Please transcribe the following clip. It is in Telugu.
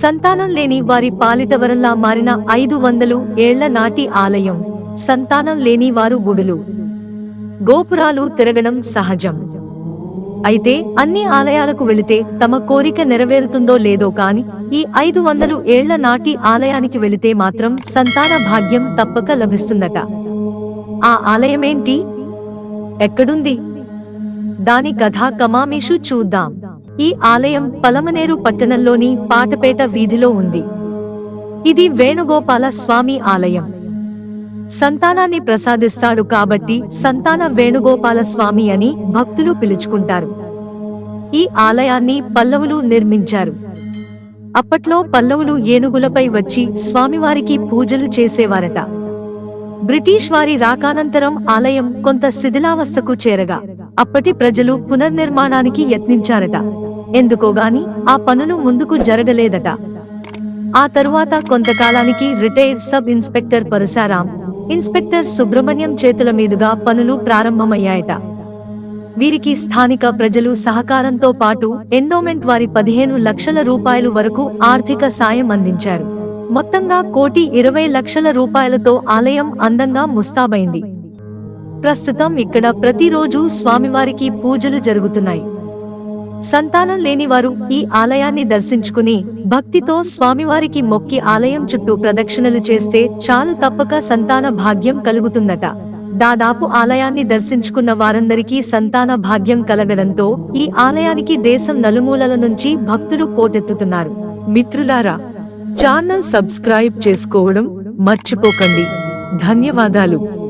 సంతానం లేని వారి పాలిటవరంలా మారిన ఐదు వందలు ఏళ్ళ నాటి ఆలయం. సంతానం లేని వారు గుడులు గోపురాలు తిరగడం సహజం. అయితే అన్ని ఆలయాలకు వెళితే తమ కోరిక నెరవేరుతుందో లేదో కాని ఈ ఐదు వందలు ఏళ్ళ నాటి ఆలయానికి వెళితే మాత్రం సంతాన భాగ్యం తప్పక లభిస్తుందట. ఆ ఆలయమేంటి? ఎక్కడుంది? దాని కథ కమామేషు చూద్దాం. ఈ ఆలయం పలమనేరు పట్టణంలోని పాటపేట వీధిలో ఉంది. ఇది వేణుగోపాల స్వామి ఆలయం. సంతానాన్ని ప్రసాదిస్తాడు కాబట్టి సంతాన వేణుగోపాల స్వామి అని భక్తులు పిలుచుకుంటారు. ఈ ఆలయాన్ని పల్లవులు నిర్మించారు. అప్పట్లో పల్లవులు ఏనుగులపై వచ్చి స్వామివారికి పూజలు చేసేవారట. బ్రిటిష్ వారి రాకానంతరం ఆలయం కొంత శిథిలావస్థకు చేరగా. అప్పటి ప్రజలు పునర్నిర్మాణానికి యత్నించారట. ఎందుకోగాని ఆ పనులు ముందుకు జరగలేదట. ఆ తరువాత కొంతకాలానికి retired sub inspector Parasharam inspector Subrahmanyam చేతుల మీదుగా పనులు ప్రారంభమయ్యాయట. వీరికి స్థానిక ప్రజలు సహకారంతో పాటు ఎండోమెంట్ వారి పదిహేను లక్షల రూపాయలు వరకు ఆర్థిక సాయం అందించారు. మొత్తంగా కోటి ఇరవై లక్షల రూపాయలతో ఆలయం అందంగా ముస్తాబైంది. ప్రస్తుతం ఇక్కడ ప్రతిరోజు స్వామివారికి పూజలు జరుగుతున్నాయి. సంతానం లేనివారు ఈ ఆలయాన్ని దర్శించుకుని భక్తితో స్వామివారికి మొక్కి ఆలయం చుట్టూ ప్రదక్షిణలు చేస్తే చాలు తప్పక సంతాన భాగ్యం కలుగుతుందట. దాదాపు ఆలయాన్ని దర్శించుకున్న వారందరికీ సంతాన భాగ్యం కలగడంతో ఈ ఆలయానికి దేశం నలుమూలల నుంచి భక్తులు పోటెత్తుతున్నారు. మిత్రులారా ఛానల్ సబ్స్క్రైబ్ చేసుకోవడం మర్చిపోకండి. ధన్యవాదాలు.